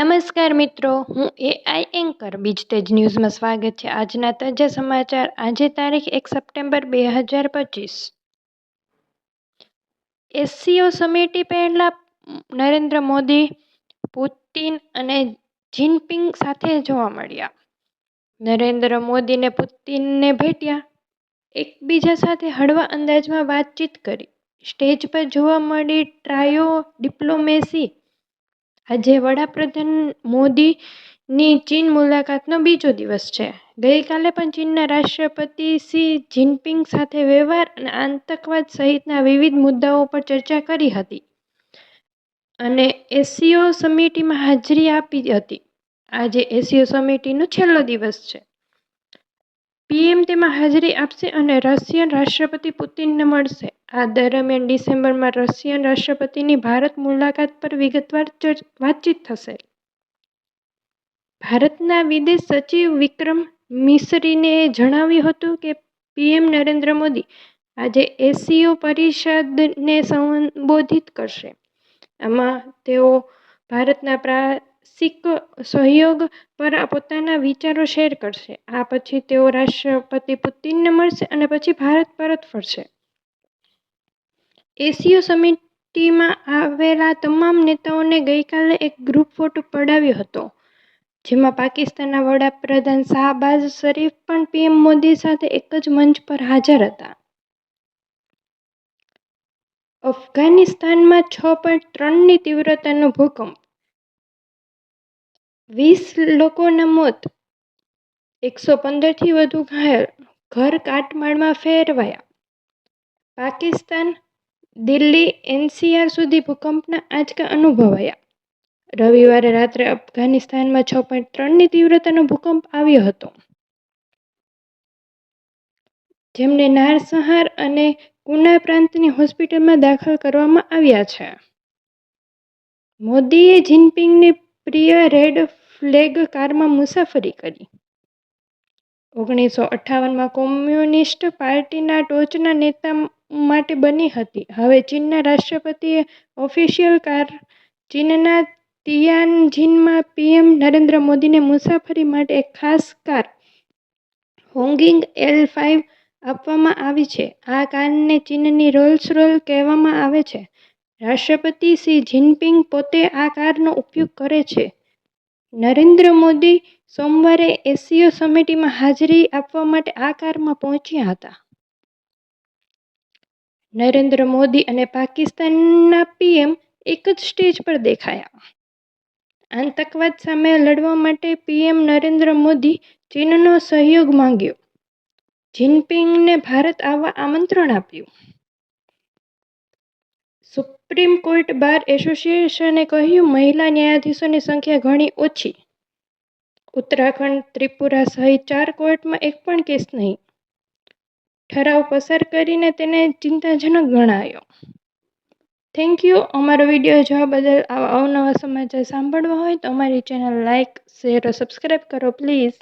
નમસ્કાર મિત્રો, હું એઆઈ એન્કર બીજતેજ ન્યૂઝમાં સ્વાગત છે. આજના તાજા સમાચાર, આજે તારીખ એક સપ્ટેમ્બર બે હજાર પચીસ. એસસીઓ સમિટી પહેલા નરેન્દ્ર મોદી, પુતિન અને જિનપિંગ સાથે જોવા મળ્યા. નરેન્દ્ર મોદીને પુતિનને ભેટ્યા. એકબીજા સાથે હળવા અંદાજમાં વાતચીત કરી. સ્ટેજ પર જોવા મળી ટ્રાયો ડિપ્લોમેસી આજે વડાપ્રધાન મોદીની ચીન મુલાકાતનો બીજો દિવસ છે. ગઈકાલે પણ ચીનના રાષ્ટ્રપતિ શી જિનપિંગ સાથે વ્યવહાર અને આતંકવાદ સહિતના વિવિધ મુદ્દાઓ પર ચર્ચા કરી હતી અને એસસીઓ સમિટીમાં હાજરી આપી હતી. આજે એસસીઓ સમિટીનો છેલ્લો દિવસ છે. પીએમ તેમાં હાજરી આપશે અને રશિયન રાષ્ટ્રપતિ પુતિનને મળશે. આ દરમિયાન ડિસેમ્બરમાં રશિયન રાષ્ટ્રપતિની ભારત મુલાકાત પર વિગતવાર વાતચીત થશે. ભારતના વિદેશ સચિવ વિક્રમ મિસરીને જણાવ્યું હતું કે પીએમ નરેન્દ્ર મોદી આજે એસસીઓ પરિષદને સંબોધિત કરશે. આમાં તેઓ ભારતના પ્રાદેશિક સહયોગ પર પોતાના વિચારો શેર કરશે. આ પછી તેઓ રાષ્ટ્રપતિ પુતિનને મળશે અને પછી ભારત પરત ફરશે. એશિયો સમિતિમાં આવેલા તમામ નેતાઓને ગઈકાલે એક ગ્રુપ ફોટો પડાવ્યો હતો, જેમાં પાકિસ્તાનના વડાપ્રધાન શાહબાઝ શરીફ પણ પીએમ મોદી સાથે એક જ મંચ પર હાજર હતા. અફઘાનિસ્તાનમાં છ પોઈન્ટ ત્રણની તીવ્રતાનો ભૂકંપ વીસ લોકોના મોત, એકસો પંદરથી વધુ ઘાયલ, ઘર કાટમાળમાં ફેરવાયા. પાકિસ્તાન, દિલ્હી, એનસીઆર સુધી ભૂકંપના આંચકા અનુભવાયા. રવિવારે રાત્રે અફઘાનિસ્તાનમાં છ પોઈન્ટ ત્રણની તીવ્રતાનો ભૂકંપ આવ્યો હતો. જેમને નારસહાર અને કુના પ્રાંતની હોસ્પિટલમાં દાખલ કરવામાં આવ્યા છે. મોદીએ જિનપિંગની પ્રિય રેડ ફ્લેગ કારમાં મુસાફરી કરી. ઓગણીસો અઠ્ઠાવનમાં કોમ્યુનિસ્ટ પાર્ટીના ટોચના નેતા માટે બની હતી. હવે ચીનના રાષ્ટ્રપતિએ ઓફિશિયલ કાર ચીનના તિયાનજીનમાં પીએમ નરેન્દ્ર મોદીને મુસાફરી માટે એક ખાસ કાર હોંગિંગ એલ ફાઇવ આપવામાં આવી છે. આ કારને ચીનની રોલ્સ રોલ કહેવામાં આવે છે. રાષ્ટ્રપતિ શી જિનપિંગ પોતે આ કારનો ઉપયોગ કરે છે. નરેન્દ્ર મોદી સોમવારે એસસીઓ સમિટીમાં હાજરી આપવા માટે આ કારમાં પહોંચ્યા હતા. નરેન્દ્ર મોદી અને પાકિસ્તાનના પીએમ એક જ સ્ટેજ પર દેખાયા. આતંકવાદ સામે લડવા માટે પીએમ નરેન્દ્ર મોદી ચીનનો સહયોગ માંગ્યો. જિનપિંગને ભારત આવવા આમંત્રણ આપ્યું. સુપ્રીમ કોર્ટ બાર એસોસિએશને કહ્યું, મહિલા ન્યાયાધીશોની સંખ્યા ઘણી ઓછી. ઉત્તરાખંડ ત્રિપુરા સહિત ચાર કોર્ટમાં એક પણ કેસ નહીં. ઠરાવ પસાર કરીને તેને ચિંતાજનક ગણાયો. થેન્ક યુ અમારો વીડિયો જોવા બદલ આવા અવનવા સમાચાર સાંભળવા હોય તો અમારી ચેનલ લાઇક શેર સબસ્ક્રાઈબ કરો, પ્લીઝ.